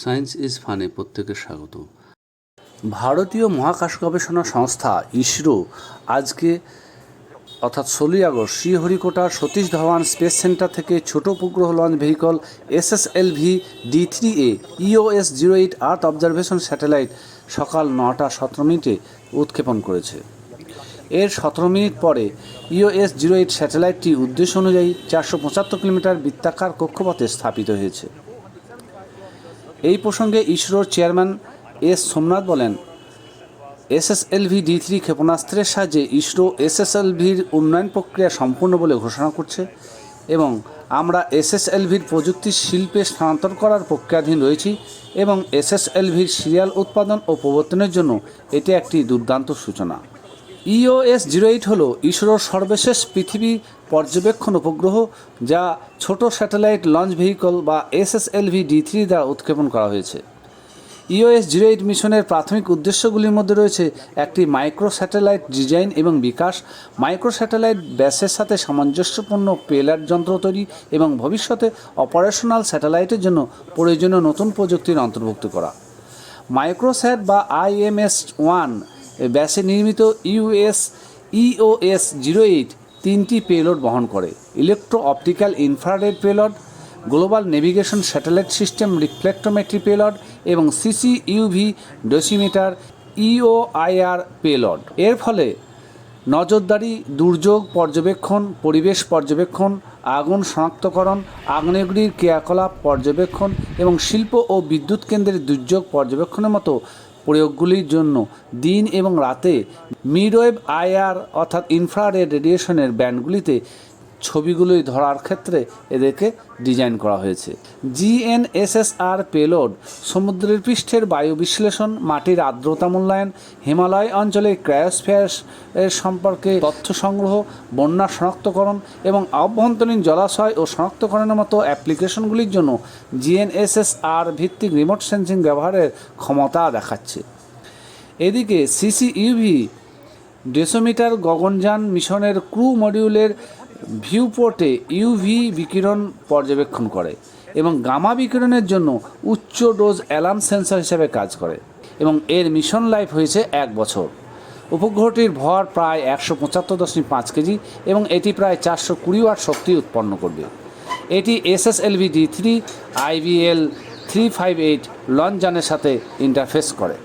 Science is ফানে প্রত্যেকের স্বাগত। ভারতীয় মহাকাশ গবেষণা সংস্থা, ইসরো, আজকে, অর্থাৎ ষোলোই আগস্ট, শ্রীহরিকোটার সতীশ ধাওয়ান স্পেস সেন্টার থেকে ছোট উপগ্রহ launch vehicle SSLV D three এ EOS zero eight earth observation satellite সকাল নটা সতেরো মিনিটে উৎক্ষেপণ করেছে। এর সতেরো মিনিট পরে ইওএস জিরো এইট স্যাটেলাইটটি উদ্দেশ্য অনুযায়ী চারশো পঁচাত্তর কিলোমিটার বৃত্তাকার কক্ষপথে স্থাপিত হয়েছে। এই প্রসঙ্গে ইসরোর চেয়ারম্যান এস সোমনাথ বলেন, এসএসএলভি ডি থ্রি ক্ষেপণাস্ত্রের সাহায্যে ইসরো এসএসএলভির উন্নয়ন প্রক্রিয়া সম্পূর্ণ বলে ঘোষণা করছে এবং আমরা এসএসএলভির প্রযুক্তি শিল্পে স্থানান্তর করার প্রক্রিয়াধীন রয়েছি এবং এসএসএলভির সিরিয়াল উৎপাদন ও প্রবর্তনের জন্য এটি একটি দুর্দান্ত সূচনা। ইওএস জিরো এইট হল ইসরোর সর্বশেষ পৃথিবী পর্যবেক্ষণ উপগ্রহ যা ছোট স্যাটেলাইট লঞ্চ ভেহিকল বা এসএসএলভি ডি থ্রি দ্বারা উৎক্ষেপণ করা হয়েছে। ইওএস জিরো এইট মিশনের প্রাথমিক উদ্দেশ্যগুলির মধ্যে রয়েছে একটি মাইক্রো স্যাটেলাইট ডিজাইন এবং বিকাশ মাইক্রো স্যাটেলাইট ব্যাসের সাথে সামঞ্জস্যপূর্ণ পেলার যন্ত্র তৈরি এবং ভবিষ্যতে অপারেশনাল স্যাটেলাইটের জন্য প্রয়োজনীয় নতুন প্রযুক্তির অন্তর্ভুক্ত করা। মাইক্রোস্যাট বা আইএমএস ওয়ান ব্যাসে নির্মিত ইউএস ইওএস জিরো এইট তিনটি পেলোড বহন করে। Electro optical infrared payload, global navigation satellite system reflectometry payload এবং CC UV dosimeter EOIR payload. এর ফলে নজরদারি, দুর্যোগ পর্যবেক্ষণ, পরিবেশ পর্যবেক্ষণ, আগুন শনাক্তকরণ, আগ্নেয়গিরির ক্রিয়াকলাপ পর্যবেক্ষণ এবং শিল্প ও বিদ্যুৎ কেন্দ্রের দুর্যোগ পর্যবেক্ষণের মতো প্রয়োগগুলির জন্য দিন এবং রাতে মিডওয়েভ আইআর অর্থাৎ ইনফ্রারেড রেডিয়েশনের ব্যান্ডগুলিতে ছবিগুলি ধরার ক্ষেত্রে এদেরকে ডিজাইন করা হয়েছে। জিএনএসএসআর পেলোড, সমুদ্রের পৃষ্ঠের বায়ু বিশ্লেষণ, মাটির আর্দ্রতা মূল্যায়ন, হিমালয় অঞ্চলে ক্রায়োস্ফিয়ার এর সম্পর্কে তথ্য সংগ্রহ, বন্যা শনাক্তকরণ এবং আভ্যন্তরীণ জলাশয় ও শনাক্তকরণের মতো অ্যাপ্লিকেশনগুলির জন্য জিএনএসএসআর ভিত্তিক রিমোট সেন্সিং ব্যবহারের ক্ষমতা দেখাচ্ছে। এদিকে সিসিইউভি, ডেসোমিটার গগনযান মিশনের ক্রু মডিউলের ভিউপোর্টে ইউভি বিকিরণ পর্যবেক্ষণ করে এবং গামা বিকিরণের জন্য উচ্চ ডোজ অ্যালার্ম সেন্সর হিসেবে কাজ করে এবং এর মিশন লাইফ হয়েছে এক বছর। উপগ্রহটির ভর প্রায় একশো পঁচাত্তর দশমিক পাঁচ কেজি এবং এটি প্রায় চারশো কুড়ি ওয়াট শক্তি উৎপন্ন করবে। এটি SSLV D three IBL three five eight লঞ্চযানের সাথে ইন্টারফেস করে।